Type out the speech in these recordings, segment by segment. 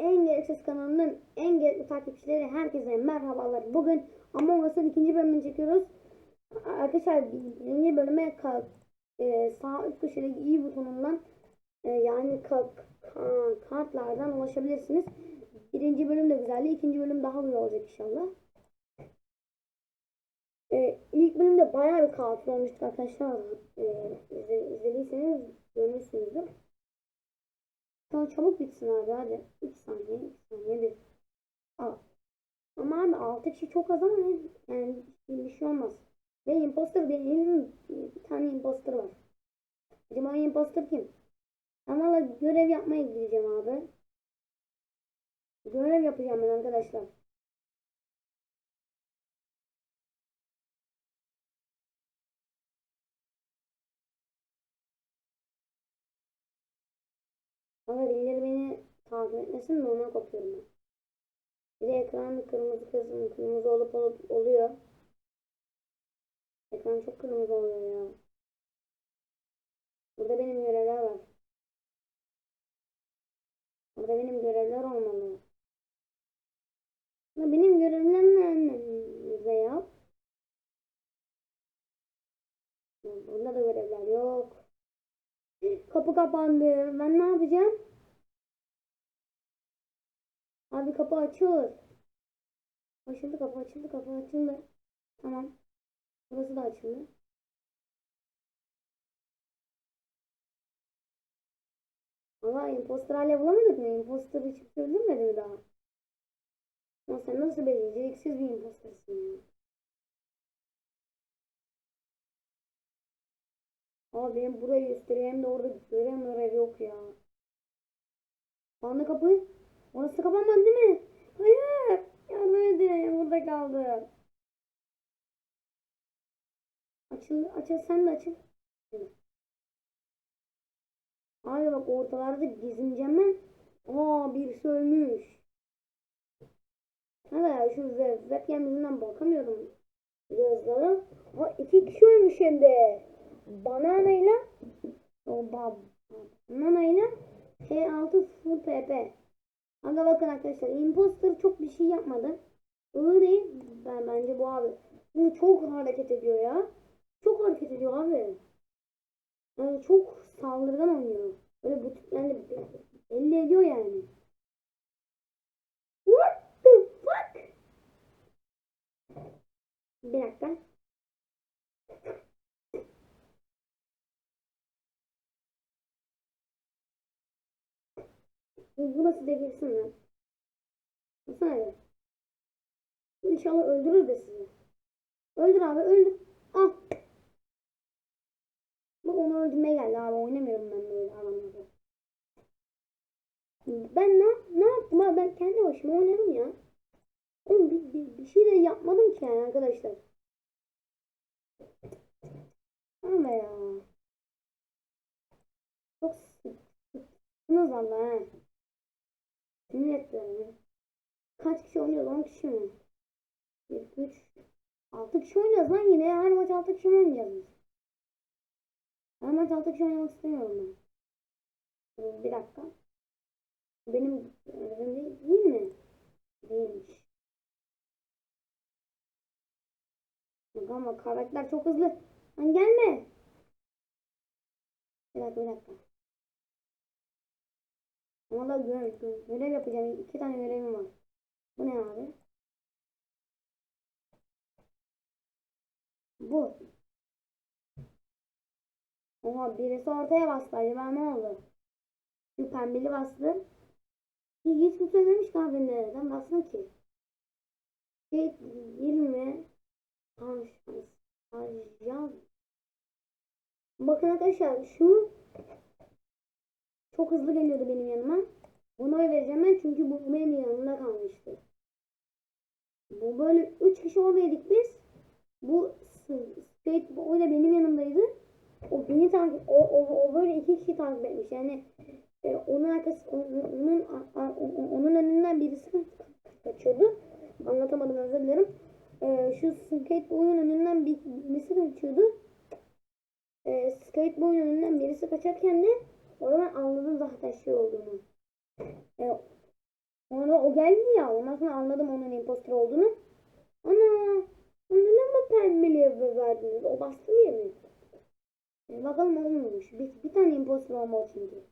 en gereksiz kanalının en gerekli takipçileri herkese merhabalar. Bugün Among Us'ın ikinci bölümünü çekiyoruz. Arkadaşlar birinci bölüme kalk. Ee, sağ üst köşedeki i butonundan e, yani kalk, ka- kartlardan ulaşabilirsiniz. Birinci bölüm de güzeldi. ikinci bölüm daha güzel olacak inşallah. Ee, ilk bölümde bayağı bir katil olmuştuk arkadaşlar. İzle- izlediyseniz görmüşsünüzdür. Tamam çabuk bitsin abi hadi. 3 saniye, 2 saniye bir. Al. Ama abi 6 kişi çok az ama? Yani bir şey olmaz. Ve imposter benim bir tane imposter var. Acaba o imposter kim? Ben valla görev yapmaya gideceğim abi. Görev yapacağım ben arkadaşlar. Ama birileri beni takip etmesin de ona korkuyorum ben. Bir de ekran kırmızı kızım kırmızı olup olup oluyor. Ekran çok kırmızı oluyor ya. Burada benim görevler var. Burada benim görevler olmalı. Ama benim görevler nerede ya? Burada da görevler yok. Kapı kapandı. Ben ne yapacağım? Abi kapı açılır. Açıldı kapı açıldı kapı açıldı. Tamam. Burası da açıldı. Ama imposter hala bulamadık mı? Imposter hiç öldürmedi mi daha? Ama sen nasıl beceriksiz bir impostersin ya. Abi benim burayı gösteriyor de orada görev görev yok ya. Kapandı kapı. Orası kapanmadı değil mi? Hayır. Yardım edin. Burada kaldı. Açıl, açıl sen de açıl. Abi bak ortalarda gizleneceğim ben. Aa birisi ölmüş. Hadi ya şu web, webcam yüzünden bakamıyorum yazılara. Ha iki kişi ölmüş hem de. Banana ile o bab Banana ile T6 full PP. Aga bakın arkadaşlar imposter çok bir şey yapmadı. Öyle değil. Ben bence bu abi. Çünkü çok hareket ediyor ya. Çok hareket ediyor abi. Yani çok saldırgan oynuyor. Böyle bu yani belli ediyor yani. What the fuck? Bir dakika. Bu nasıl delirsin lan? Baksana ya. İnşallah öldürür de sizi. Öldür abi öldür. Al. Bak onu öldürmeye geldi abi. Oynamıyorum ben böyle adamları. Ben ne, ne yaptım abi? Ben kendi başıma oynadım ya. Oğlum bir, bir, bir şey de yapmadım ki yani arkadaşlar. Ama ya. Çok sıkıntınız valla ha. Sinir beni. Kaç kişi oynuyoruz? 10 kişi mi? 1, 3, 6 kişi oynuyoruz lan yine. Her maç 6 kişi mi oynayacağız biz? Her maç 6 kişi oynamak istemiyorum ben. Bir dakika. Benim görevim değil, değil mi? Değilmiş. Bak ama karakter çok hızlı. Lan gelme. Bir dakika bir dakika. Ama da görev, gö- görev yapacağım. İki tane görevim var. Bu ne abi? Bu. Oha birisi ortaya bastı. Acaba ne oldu? Şu pembeli bastı. Hiç, kimse dememiş ki abi nereden bastın ki? Şey değil mi? Ajan. Bakın arkadaşlar şu çok hızlı geliyordu benim yanıma. Buna oy vereceğim ben çünkü bu benim yanımda kalmıştı. Bu böyle 3 kişi oradaydık biz. Bu s- skateboy da benim yanımdaydı. O beni takip o, o, o böyle iki kişi takip etmiş. Yani e, onun arkası onun onun, onun önünden birisi ka- kaçıyordu. Anlatamadım özür dilerim. E, şu skateboyun önünden bir, birisi kaçıyordu. E, skateboyun önünden birisi kaçarken de orada ben anladım zaten şey olduğunu. E, sonra o geldi ya. Ondan sonra anladım onun impostor olduğunu. Ana. Ona ne mi pembeliğe verdiniz? O bastı diye mi? E, bakalım olmuyormuş. Bir, bir tane impostor olmalı çünkü.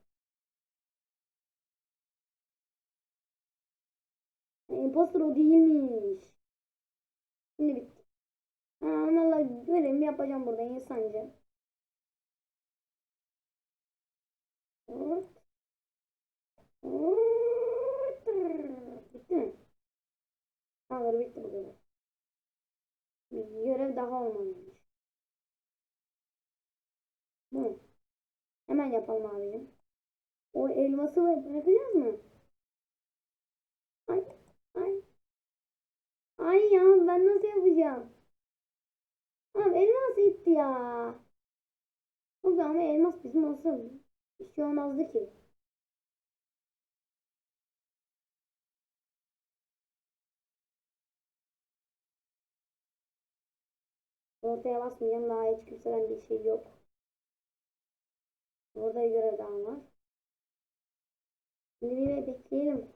E, impostor o değilmiş. Şimdi bitti. Ha, valla görevimi yapacağım burada insanca. Evet. Bitti mi? Tamamdır bitti bu görev. Bir görev daha olmalıymış. Bu. Hemen yapalım abicim. O elması bırakacağız mı? Ay, ay. Ay ya ben nasıl yapacağım? Abi elmas gitti ya. O zaman elmas bizim olsa bir şey olmazdı ki. Ortaya basmayacağım. Daha hiç kimseden bir şey yok. Orada görev daha var. Şimdi bir bekleyelim.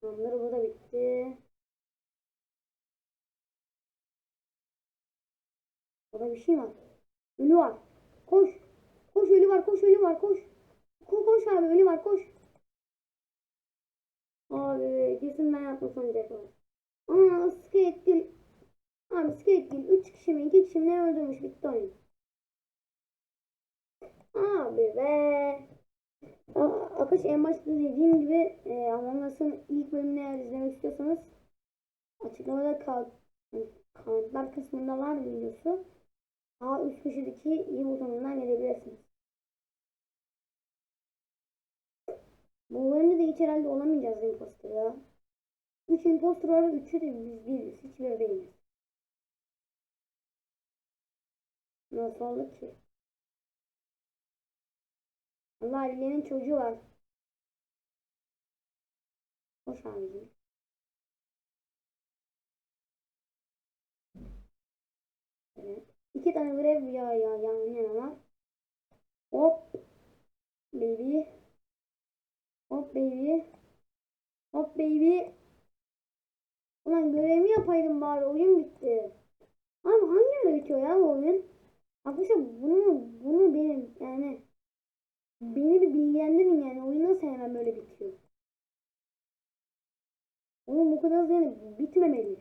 Tamamdır bu da bitti. Burada bir şey var. Ölü var. Koş. Koş ölü var. Koş ölü var. Koş. Koş, koş abi ölü var. Koş. Abi kesin ben yaptım sanacaklar. Aa skate değil. Abi skate değil. 3 kişi mi 2 kişi mi ne öldürmüş bitti oyun. Abi be. Akış en başta dediğim gibi e, Among Us'ın ilk bölümünü eğer izlemek istiyorsanız açıklamada kal kanıtlar kısmında var videosu. Sağ üst köşedeki i butonundan gelebilirsiniz. Bölümde de hiç herhalde olamayacağız imposter ya. 3 imposter var ve 3'ü de biz değiliz. Hiçbiri değiliz. Nasıl oldu ki? Allah Ali'nin çocuğu var. Hoş abicim. Evet. İki tane görev ya ya yan yana var. Hop. Baby. Hop baby. Hop baby. Ulan görevimi yapaydım bari oyun bitti. Abi hangi ara bitiyor ya bu oyun? Arkadaşlar bunu bunu benim yani beni bir bilgilendirin yani oyun nasıl hemen böyle bitiyor? Oğlum bu kadar yani bitmemeli.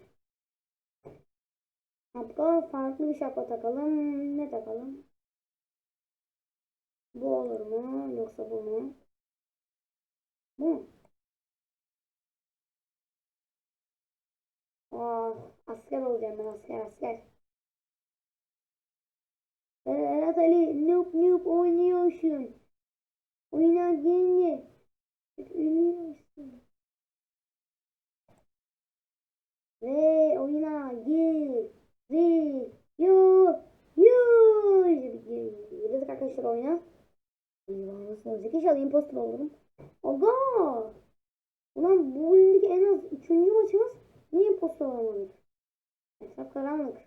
Şapka farklı bir şapka takalım. Ne takalım? Bu olur mu? Yoksa bu mu? Bu? Aa, asker olacağım ben asker asker. Evet Ali noob noob oynuyorsun. Oyuna gelince ölüyorsun. Ve oyuna giriyoruz. Girdik arkadaşlar oyuna. Eyvah İnşallah imposter olurum. Ulan bu oyundaki en az üçüncü maçımız niye imposter olamadık? Hesap karanlık.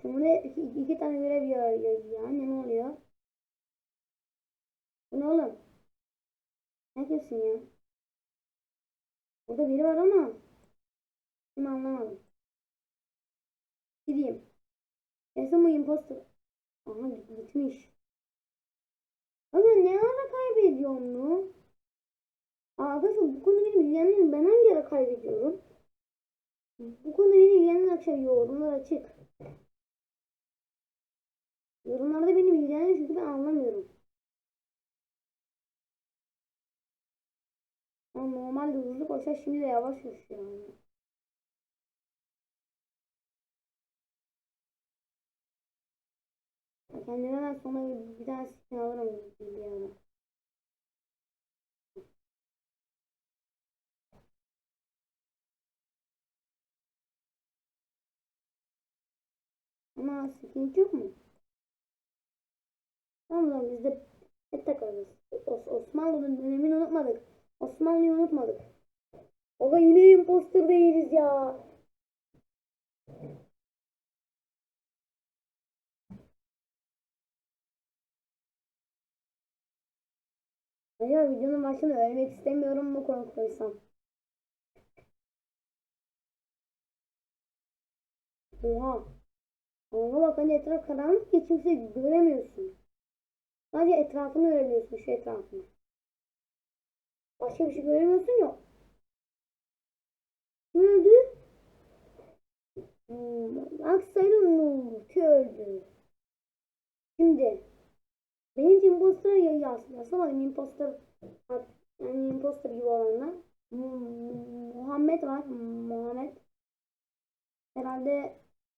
Şimdi iki, iki tane görev ya, ya, ya ne oluyor? Bu ne oğlum? Ne kimsin ya? Burada biri var ama kim anlamadım. Gideyim. Kesin bu imposter. Aha gitmiş. Ama ne ara kaybediyorum mu? Arkadaşlar bu konu benim ilgilendiğim ben hangi ara kaybediyorum? Bu konu beni ilgilendiğin akşam yorumlar açık. Yorumlarda beni bilgilendirin çünkü ben anlamıyorum. Ama normalde hızlı koşar şimdi de yavaş koşuyor. Kendime ben sonra bir daha skin alırım bir ara. Ama skin yok mu? Tamam biz de et takarız. Os Osmanlı'nın dönemini unutmadık. Osmanlı'yı unutmadık. Baba yine imposter değiliz ya. Acaba videonun başında ölmek istemiyorum mu koysam? Oha. Ona bak hani etraf karanlık ya kimse göremiyorsun. Sadece etrafını görebiliyorsun şu etrafını. Başka bir şey göremiyorsun ya. Ne öldü? Hmm, Aksaray'ın Nurti öldü. Şimdi benim imposter ya yas yazamadım imposter yani imposter gibi olanlar. Muhammed var. Muhammed. Herhalde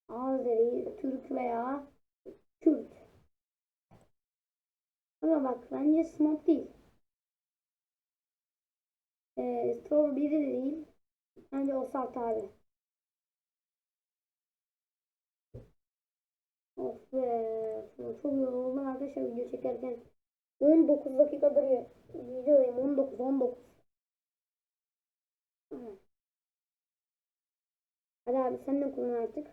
Azeri, Türk veya Kürt. Ama bak bence Smoke değil. Ee, Strawberry de değil. Bence o Salt abi. Of be. Çok yoruldum arkadaşlar video çekerken. 19 dakikadır ya- videodayım. 19 19. Evet. Hadi abi sen de kullan artık.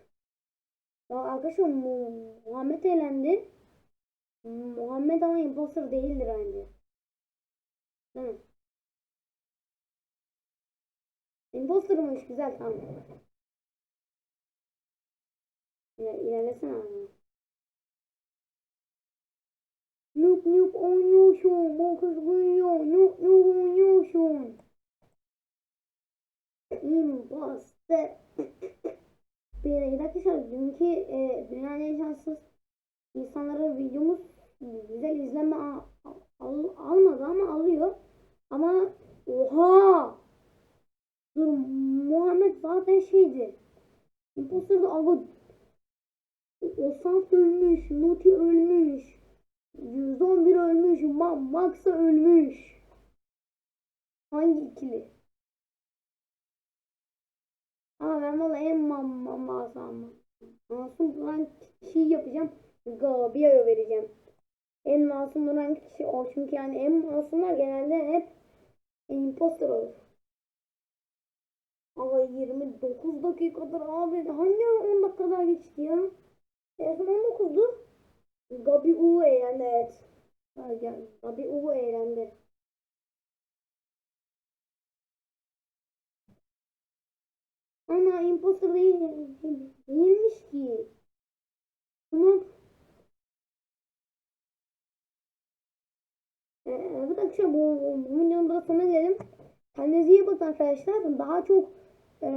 Ya arkadaşlar Mu- Muhammed eğlendi. Muhammed ama imposter değildir bence. Değil mi? Imposter'mış güzel tamam. İler, ilerlesene abi. Noob noob oynuyorsun. Mokus oynuyor. Noob noob oynuyorsun. Imposter. Bir arkadaşlar dünkü e, dünyanın en şanssız insanlara videomuz güzel izlenme al, al- almadı ama alıyor. Ama oha! Dur Muhammed zaten şeydi. Imposter'da aga Osant ölmüş, Nuti ölmüş. 111 ölmüş, Ma Maxa ölmüş. Hangi ikili? Ama ben valla en ma ma masum masum duran kişiyi yapacağım. Gabia'ya vereceğim. En masum duran kişi o. Çünkü yani en masumlar genelde hep imposter olur. Ama 29 dakikadır abi. Hangi 10 dakika daha geçti ya? En son 19'du. Gabi U eğlendi evet. Yani Gabi U eğlendi. Ama imposter değil, değilmiş ki. Bunu Ee, evet arkadaşlar bu, bu, videonun da sonuna gelelim. Kendinize iyi bakın arkadaşlar. Daha çok e,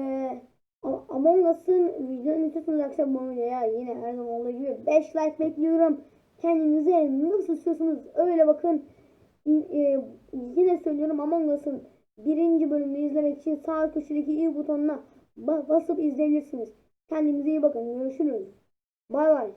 Among Us'ın videonun istiyorsanız arkadaşlar bu videoya yine her zaman olduğu gibi 5 like bekliyorum. Kendinize nasıl istiyorsanız öyle bakın. E, yine söylüyorum Among Us'ın birinci bölümünü izlemek için sağ köşedeki i butonuna ba- basıp izleyebilirsiniz. Kendinize iyi bakın. Görüşürüz. Bay bay.